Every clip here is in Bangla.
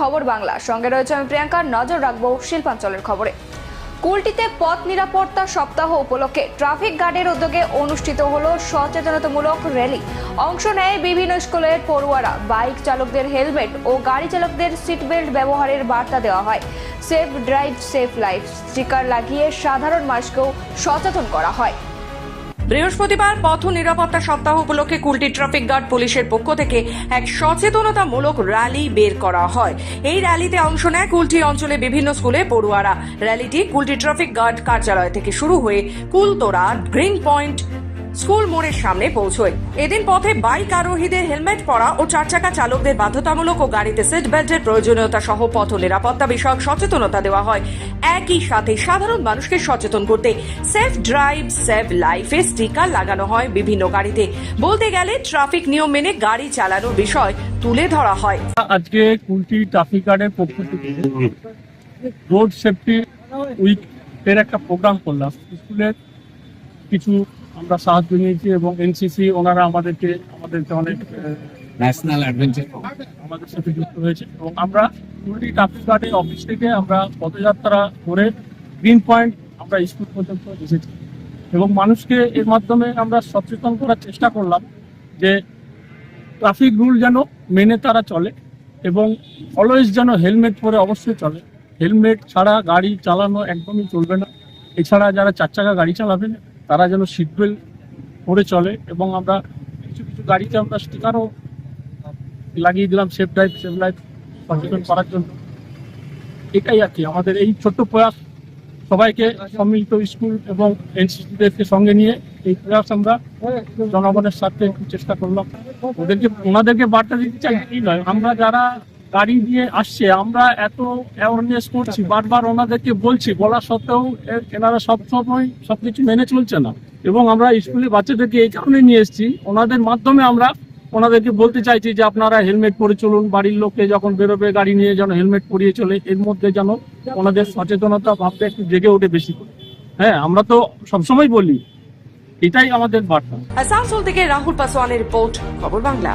খবর বাংলা। সঙ্গে রয়েছে আমি প্রিয়াঙ্কা। নজর রাখব শিল্পাঞ্চলের খবরে। কুলটিতে পথ নিরাপত্তা সপ্তাহ উপলক্ষে ট্রাফিক গার্ডের উদ্যোগে অনুষ্ঠিত হল সচেতনতামূলক র্যালি। অংশ নেয় বিভিন্ন স্কুলের পড়ুয়ারা। বাইক চালকদের হেলমেট ও গাড়ি চালকদের সিট বেল্ট ব্যবহারের বার্তা দেওয়া হয়। Safe drive, safe life sticker লাগিয়ে সাধারণ মানুষকেও সচেতন করা হয়। বৃহস্পতিবার পথ নিরাপত্তা সপ্তাহ উপলক্ষে কুলটি ট্রাফিক গার্ড পুলিশের পক্ষ থেকে এক সচেতনতামূলক র্যালি বের করা হয়। এই র্যালিতে অংশ নেয় কুলটি অঞ্চলে বিভিন্ন স্কুলে পড়ুয়ারা। র্যালিটি কুলটি ট্রাফিক গার্ড কার্যালয় থেকে শুরু হয়ে কুলতোড়া, গ্রিন পয়েন্ট স্কুল মোড়ের সামনে পৌঁছয়। এদিন পথে বাইক আরোহীদের হেলমেট পরা ও চার চাকা চালকদের বাধ্যতামূলক ও গাড়িতে সিট বেল্টের প্রয়োজনীয়তা সহ পথ নিরাপত্তা বিষয়ক সচেতনতা দেওয়া হয়। একই সাথে সাধারণ মানুষকে সচেতন করতে সেফ ড্রাইভ সেভ লাইফে স্টিকার লাগানো হয় বিভিন্ন গাড়িতে। বলতে গেলে ট্রাফিক নিয়ম মেনে গাড়ি চালানোর বিষয় তুলে ধরা হয়। আজকে কুলটি ট্রাফিক গার্ডের পক্ষ থেকে রোড সেফটি উইক এর একটা প্রোগ্রাম করলাম। স্কুলের কিছু আমরা সাহায্য নিয়েছি এবং এনসিসি ওনারা আমাদেরকে আমাদেরকে অনেক ন্যাশনাল অ্যাডভেঞ্চার আমাদের সাথে যুক্ত হয়েছে এবং আমরা ট্রাফিক গার্ডের অফিস থেকে আমরা পদযাত্রা করে গ্রিন পয়েন্ট আমরা স্কুল পর্যন্ত এসেছি। এবং মানুষকে এর মাধ্যমে আমরা সচেতন করার চেষ্টা করলাম যে ট্রাফিক রুল যেন মেনে তারা চলে এবং অলওয়েজ যেন হেলমেট পরে অবশ্যই চলে। হেলমেট ছাড়া গাড়ি চালানো একদমই চলবে না। এছাড়া যারা চার চাকা গাড়ি চালাবেন তারা যেন সিট বেল্ট পরে চলে এবং আমরা কিছু কিছু গাড়িতে আমরা স্টিকারও লাগিয়ে দিলাম সেফ ড্রাইভ সেফ লাইফ সচেতন করার জন্য। এটাই আর কি, আমাদের এই ছোট্ট প্রয়াস সবাইকে সম্মিলিত স্কুল এবং এনসিসিদেরকে সঙ্গে নিয়ে এই প্রয়াস আমরা জনগণের স্বার্থে চেষ্টা করলাম। ওদেরকে, ওনাদেরকে বার্তা দিতে চাই নয়, আমরা যারা গাড়ি নিয়ে আসছে, আমরা এত অ্যাওয়ারনেস করছি, বারবার ওনাদেরকে বলছি, বলা সত্ত্বেও এনারা সব সময় সবকিছু মেনে চলছে না। এবং আমরা স্কুলে বাচ্চাদেরকে এই কারণে নিয়ে এসেছি, ওনাদের মাধ্যমে আমরা ওনাদেরকে বলতে চাইছি যে আপনারা হেলমেট পরে চলুন, বাড়ির লোককে যখন বেরোবে গাড়ি নিয়ে যেন হেলমেট পরিয়ে চলে, এর মধ্যে যেন ওনাদের সচেতনতা ভাবতে একটু জেগে ওঠে বেশি করে। হ্যাঁ আমরা তো সবসময় বলি, এটাই আমাদের বার্তা। থেকে রাহুল পাসওয়ানের রিপোর্ট, খবর বাংলা।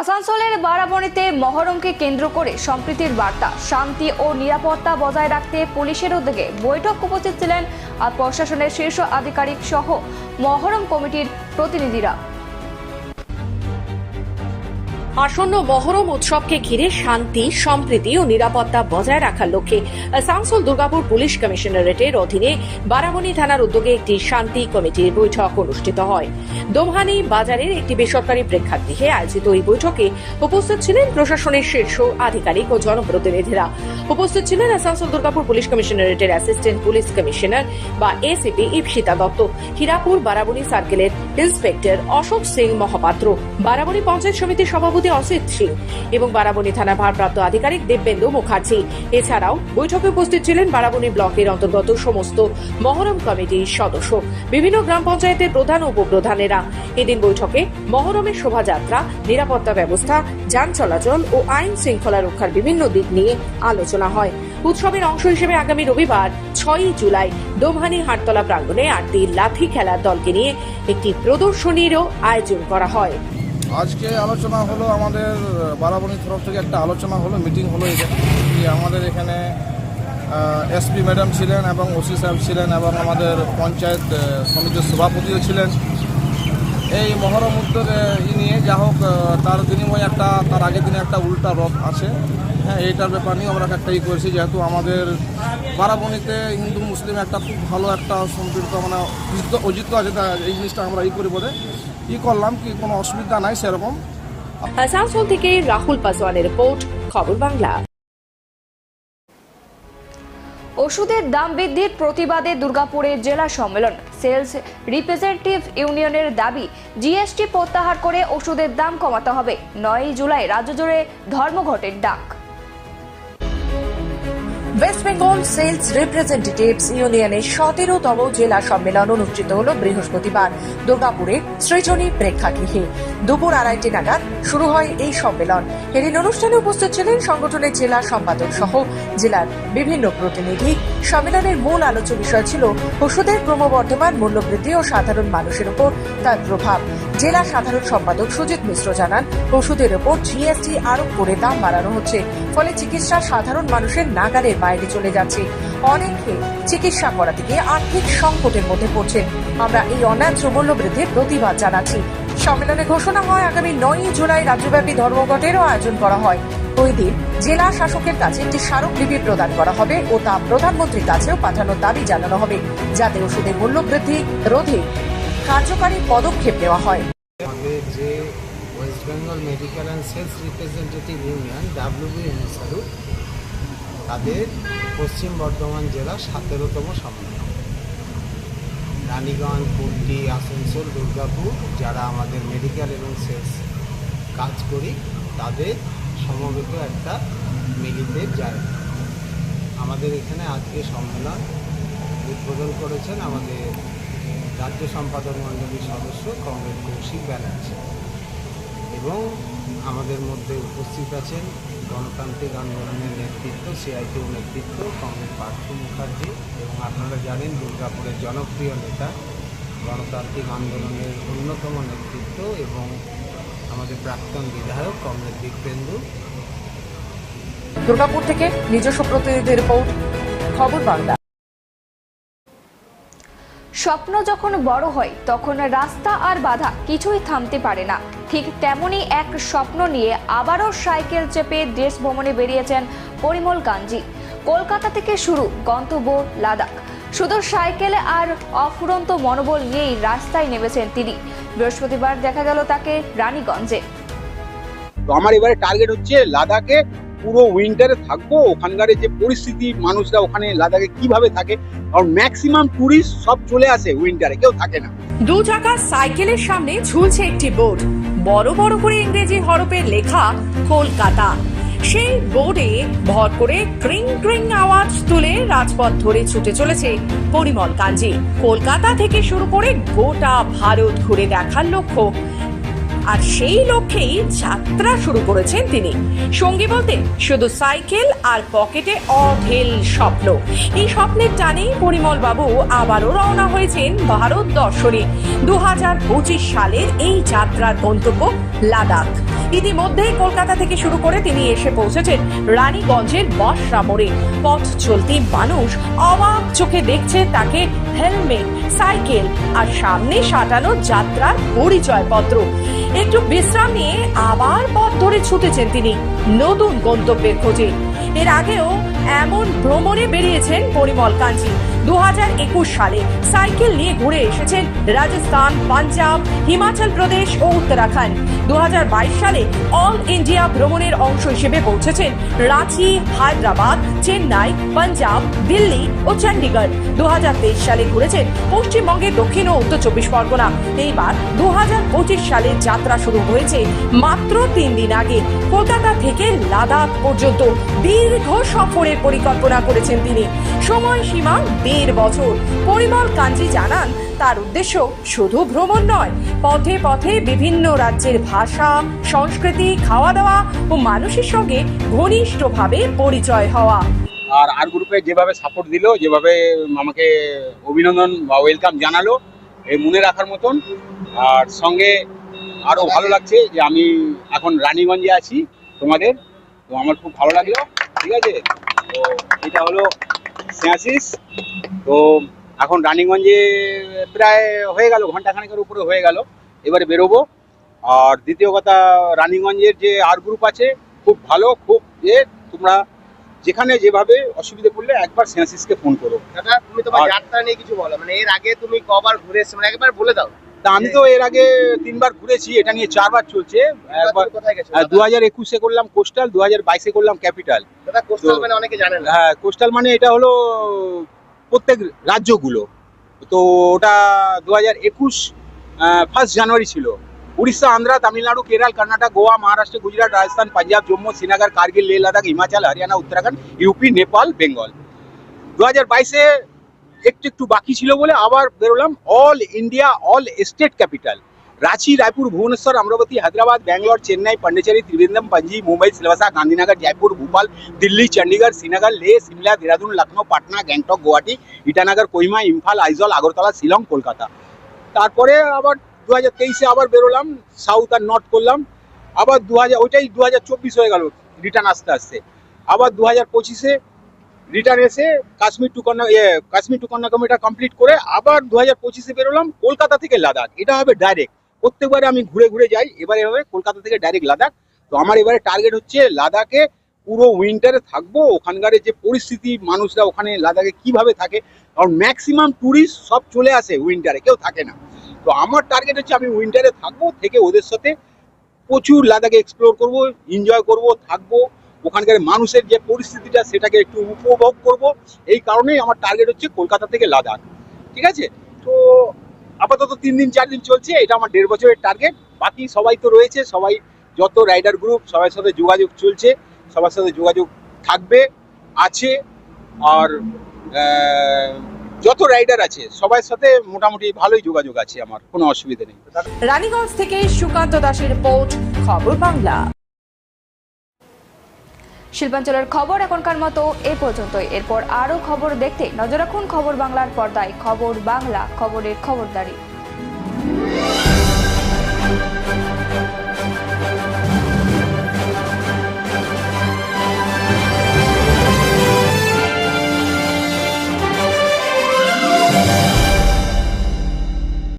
আসানসোলের বারাবণীতে মহরমকে কেন্দ্র করে সম্প্রীতির বার্তা, শান্তি ও নিরাপত্তা বজায় রাখতে পুলিশের উদ্যোগে বৈঠক উপস্থিত ছিলেন আর প্রশাসনের শীর্ষ আধিকারিক সহ মহরম কমিটির প্রতিনিধিরা। আসন্ন মহরম উৎসবকে ঘিরে শান্তি, সম্প্রীতি ও নিরাপত্তা বজায় রাখার লক্ষ্যে আসানসোল দুর্গাপুর পুলিশ কমিশনারেটের অধীনে বারাবণী থানার উদ্যোগে একটি শান্তি কমিটির বৈঠক অনুষ্ঠিত হয়। দোমহানি বাজারের একটি বেসরকারি প্রেক্ষাগৃহে আয়োজিত এই বৈঠকে উপস্থিত ছিলেন প্রশাসনের শীর্ষ আধিকারিক ও জনপ্রতিনিধিরা। উপস্থিত ছিলেন আসানসোল দুর্গাপুর পুলিশ কমিশনারেটের অ্যাসিস্ট্যান্ট পুলিশ কমিশনার বা এসিপি ইপসিতা দত্ত, হীরাপুর বারাবণী সার্কেলের ইন্সপেক্টর অশোক সিং মহাপাত্র। বারাবণী পঞ্চায়েত সমিতির সভাপতি অসিত সিং এবং বারাবণী থানার ভারপ্রাপ্ত আধিকারিক দেববেন্দু মুখার্জি। এছাড়াও বৈঠকে উপস্থিত ছিলেন বারাবণী ব্লকের অন্তর্গত সমস্ত মহরম কমিটির সদস্য, বিভিন্ন গ্রাম পঞ্চায়েতের প্রধান ও উপপ্রধানেরা। এদিন বৈঠকে মহরমের শোভাযাত্রা, নিরাপত্তা ব্যবস্থা, যান চলাচল ও আইন শৃঙ্খলা রক্ষার বিভিন্ন দিক নিয়ে আলোচনা হয়। উৎসবের অংশ হিসেবে আগামী রবিবার ছয়ই জুলাই দোমহানি হাটতলা প্রাঙ্গণে আটটি লাঠি খেলার দলকে নিয়ে একটি প্রদর্শনীরও আয়োজন করা হয়। আজকে আলোচনা হলো আমাদের বারাবণীর তরফ থেকে একটা আলোচনা হলো মিটিং হলো এখানে আমাদের এখানে এসপি ম্যাডাম ছিলেন এবং ওসি সাহেব ছিলেন এবং আমাদের পঞ্চায়েত সমিতির সভাপতিও ছিলেন। এই মহরম উদ্যোগে ই নিয়ে যা হোক তার বিনিময়ে একটা, তার আগের দিনে একটা উল্টা রথ আছে। হ্যাঁ এইটার ব্যাপার নিয়ে আমরা একটা ই করেছি, যেহেতু আমাদের বারাবণীতে হিন্দু, মুসলিম একটা খুব ভালো একটা সম্পৃক্ত মানে অজিত আছে এই জিনিসটা আমরা ই করি বলে। ই করলাম কি কোনো অসুবিধা নাই সেরকম। আসানসোল থেকে রাহুল পাসওয়ানের রিপোর্ট খবর বাংলা। ওষুধের দাম বৃদ্ধির প্রতিবাদে দুর্গাপুরের জেলা সম্মেলন। সেলস রিপ্রেজেন্টেটিভ ইউনিয়নের দাবি জিএসটি প্রত্যাহার করে ওষুধের দাম কমাতে হবে। নয়ই জুলাই রাজ্য জুড়ে ধর্মঘটের ডাক। ওয়েস্ট বেঙ্গল সেলস রিপ্রেজেন্টেটিভস ইউনিয়নের সতেরোতম জেলা সম্মেলন অনুষ্ঠিত হল বৃহস্পতিবার। দুর্গাপুরে সৃজনী প্রেক্ষাগৃহে। দুপুর আড়াইটে নাগাদ শুরু হয় এই সম্মেলন। এদিন অনুষ্ঠানে উপস্থিত ছিলেন সংগঠনের জেলা সম্পাদক সহ জেলার বিভিন্ন প্রতিনিধি। সম্মেলনের মূল আলোচ্য বিষয় ছিল ওষুধের ক্রমবর্ধমান, মূল্যবৃদ্ধি ও সাধারণ মানুষের উপর তার প্রভাব। জেলা সাধারণ সম্পাদক সুজিত মিশ্র জানান ওষুধের উপর জিএসটি আরোপ করে দাম বাড়ানো হচ্ছে, ফলে চিকিৎসা সাধারণ মানুষের নাগালের বাইরে চলে যাচ্ছে। অনেকে চিকিৎসা করাতে গিয়ে আর্থিক সংকটের মধ্যে পড়ছেন। আমরা এই অন্যায্য মূল্য বৃদ্ধির প্রতিবাদ জানাচ্ছি। সম্মেলনে ঘোষণা হয়, আগামী নয়ই জুলাই রাজ্যব্যাপী ধর্মঘটেরও আয়োজন করা হয়। ওই দিন জেলা শাসকের কাছে একটি স্মারকলিপি প্রদান করা হবে ও তা প্রধানমন্ত্রীর কাছেও পাঠানোর দাবি জানানো হবে। যাতে ওষুধের মূল্য বৃদ্ধি রোধে কার্যকারী পদক্ষেপ নেওয়া হয়। West Bengal medical and sales representative union WBMSRU তাদের পশ্চিম বর্ধমান জেলা সতেরোতম সম্মেলন রানীগঞ্জ কুর্তি আসানসোল, দুর্গাপুর, যারা আমাদের মেডিকেল এবং সেলস কাজ করি, তাদের সমবেত একটা মিলিতে যায় আমাদের এখানে আজকে সম্মেলন উদ্বোধন করেছেন আমাদের রাজ্য সম্পাদক মণ্ডলীর সদস্য কংগ্রেস কৌশিক ব্যানার্জি। এবং আমাদের মধ্যে উপস্থিত আছেন গণতান্ত্রিক আন্দোলনের নেতৃত্ব সিআইটিউ নেতৃত্ব কমরেড পার্থ মুখার্জি এবং আপনারা জানেন দুর্গাপুরের জনপ্রিয় নেতা, গণতান্ত্রিক আন্দোলনের অন্যতম নেতৃত্ব এবং আমাদের প্রাক্তন বিধায়ক কমরেড দিব্যেন্দু দুর্গাপুর থেকে নিজস্ব প্রতিনিধি রিপোর্ট, খবর বাংলা। স্বপ্ন যখন বড় হয়, তখন রাস্তা আর বাধা কিছুই থামতে পারে না। ঠিক তেমনই এক স্বপ্ন নিয়ে আবারও সাইকেল চেপে দেশ ভ্রমণে বেরিয়েছেন পরিমল গাঞ্জি কলকাতা থেকে শুরু গন্তব্য লাদাখ। শুধু সাইকেলে আর অফুরন্ত মনোবল নিয়েই রাস্তায় নেমেছেন তিনি। বৃহস্পতিবার দেখা গেল তাকে রানীগঞ্জে। আমার এবারে টার্গেট হচ্ছে লাদাখে পুরো উইন্টারে থাকব, ওখানকার যে পরিস্থিতি, মানুষরা ওখানে লাদাখে কীভাবে থাকে, আর ম্যাক্সিমাম টুরিস্ট সব চলে আসে উইন্টারে কেউ থাকে না। দু চাকার সাইকেলের সামনে ঝুলছে একটি বোর্ড বড় বড় করে ইংরেজি হরফে লেখা কলকাতা। সেই বোর্ডে ভর করে ক্রিং ক্রিং আওয়াজ তুলে রাজপথ ধরে ছুটে চলেছে পরিমল কাঞ্জি। কলকাতা থেকে শুরু করে গোটা ভারত ঘুরে দেখার লক্ষ্য। আর সেই লক্ষ্যেই যাত্রা শুরু করেছেন তিনি। সঙ্গী বলতে শুধু সাইকেল আর পকেটে অঢেল স্বপ্ন। এই স্বপ্নের টানেই পরিমল বাবু আবারও রওনা হয়েছেন ভারত দর্শনে। দু সালের এই যাত্রার গন্তব্য লাদাখ। ইতিমধ্যেই কলকাতা থেকে শুরু করে তিনি এসে পৌঁছেছেন রানীগঞ্জের বসরা মোড়ে। পথ চলতি মানুষ অবাক চোখে দেখছে তাকে হেলমেট, সাইকেল আর সামনে সাঁটানো যাত্রার পরিচয়পত্র। একটু বিশ্রাম নিয়ে আবার পথ ধরে ছুটেছেন তিনি নতুন গন্তব্যের খোঁজে। এর আগেও এমন ভ্রমণে বেরিয়েছেন পরিমল কাঞ্জি দু হাজার একুশ সালে সাইকেল নিয়ে ঘুরে এসেছেন রাজস্থান, পাঞ্জাব, হিমাচল প্রদেশ ও উত্তরাখণ্ড। দু সালে অল ইন্ডিয়া ভ্রমণের অংশ হিসেবে পৌঁছেছেন রাঁচি, হায়দ্রাবাদ, চেন্নাই, পাঞ্জাব, দিল্লি ও চণ্ডীগড় দু সালে ঘুরেছেন পশ্চিমবঙ্গের দক্ষিণ ও উত্তর চব্বিশ পরগনা। এইবার দু সালের যাত্রা শুরু হয়েছে মাত্র তিন দিন আগে। কলকাতা থেকে লাদাখ পর্যন্ত দীর্ঘ সফরের পরিকল্পনা করেছেন তিনি। সময়সীমা দেড় বছর। পরিমল কাঞ্জি জানান, তার উদ্দেশ্য শুধু ভ্রমণ নয়, পথে পথে বিভিন্ন রাজ্যের ভাষা, সংস্কৃতি খাওয়া দাওয়া ও মানুষের সঙ্গে ঘনিষ্ঠভাবে পরিচয় হওয়া। আর আর গ্রুপে যেভাবে সাপোর্ট দিল, যেভাবে আমাকে অভিনন্দন বা ওয়েলকাম জানালো, এই মনে রাখার মতন। আর সঙ্গে আরও ভালো লাগছে যে আমি এখন রানীগঞ্জে আছি তোমাদের, তো আমার খুব ভালো লাগল। ঠিক আছে? তো এটা হলো সিয়াসিস তো এখন রানীগঞ্জে প্রায় হয়ে গেল ঘন্টাখানেকের উপরে হয়ে গেল। এবারে বেরোবো। আর দ্বিতীয় কথা রানীগঞ্জের যে আর গ্রুপ আছে খুব ভালো খুব এ তোমরা যেখানে যেভাবে অসুবিধে পড়লে একবার সেন্সিসকে ফোন করো। দাদা তুমি তোমার যাত্রা নিয়ে কিছু বলো। মানে এর আগে তুমি কবার ঘুরে এসছো? মানে একবার বলে দাও। তা আমি তো এর আগে তিনবার ঘুরেছি এটা নিয়ে চারবার চলছে। একবার দু হাজার একুশে করলাম কোস্টাল দু হাজার বাইশে করলাম ক্যাপিটাল। কোস্টাল মানে হ্যাঁ কোস্টাল মানে এটা হলো প্রত্যেক রাজ্যগুলো। তো ওটা দু হাজার একুশ ফার্স্ট জানুয়ারি ছিল। Orissa Andhra Tamil Nadu Kerala Karnataka Goa Maharashtra Gujarat Rajasthan Punjab Jammu Srinagar Kargil Leh Ladakh Himachal Haryana Uttarakhand UP Nepal Bengal. দু হাজার বাইশে একটু একটু বাকি ছিল বলে আবার বেরোলাম all India all state capital Ranchi Raipur Bhubaneswar Amaravati Hyderabad Bangalore Chennai Pondicherry Trivandrum Panaji Mumbai Silvassa Gandhinagar Jaipur Bhopal Delhi Chandigarh Srinagar Leh Shimla Dehradun Lucknow Patna Gangtok Guwahati Itanagar Kohima Imphal Aizawl Agartala Shillong Kolkata তারপরে আবার দু হাজার তেইশে আবার বেরোলাম সাউথ আর নর্থ করলাম আবার দু হাজার ওইটাই দু হাজার চব্বিশ হয়ে গেল রিটার্ন আসতে আসতে আবার দু হাজার পঁচিশে রিটার্ন এসে কাশ্মীর টু কন্যা ইয়ে, কাশ্মীর টু কন্যাকুমারিটা কমপ্লিট করে আবার দু হাজার পঁচিশে বেরোলাম কলকাতা থেকে লাদাখ। এটা হবে ডাইরেক্ট প্রত্যেকবারে আমি ঘুরে ঘুরে যাই এবারে হবে কলকাতা থেকে ডাইরেক্ট লাদাখ। তো আমার এবারে টার্গেট হচ্ছে লাদাখে পুরো উইন্টারে থাকব ওখানকার যে পরিস্থিতি মানুষরা ওখানে লাদাখে কীভাবে থাকে। কারণ ম্যাক্সিমাম ট্যুরিস্ট সব চলে আসে উইন্টারে কেউ থাকে না। তো আমার টার্গেট হচ্ছে আমি উইন্টারে থাকব থেকে ওদের সাথে প্রচুর লাদাখে এক্সপ্লোর করব এনজয় করব থাকব। ওখানকার মানুষের যে পরিস্থিতিটা সেটাকে একটু উপভোগ করব। এই কারণেই আমার টার্গেট হচ্ছে কলকাতা থেকে লাদাখ। ঠিক আছে? তো আপাতত তিন দিন, চার দিন চলছে, এটা আমার দেড় বছরের টার্গেট বাকি সবাই তো রয়েছে, সবাই যত রাইডার গ্রুপ সবার সাথে যোগাযোগ চলছে, সবার সাথে যোগাযোগ থাকবে, আছে, আর যত রাইডার আছে, সবার সাথে মোটামুটি ভালোই যোগাযোগ আছে আমার, কোনো অসুবিধা নেই। রানীগঞ্জ থেকে সুকান্ত দাসের রিপোর্ট, খবর বাংলা। শিল্পাঞ্চলের খবর এখনকার মতো এ পর্যন্তই। এরপর আরও খবর দেখতে নজর রাখুন খবর বাংলার পর্দায়। খবর বাংলা, খবরের খবরদারি।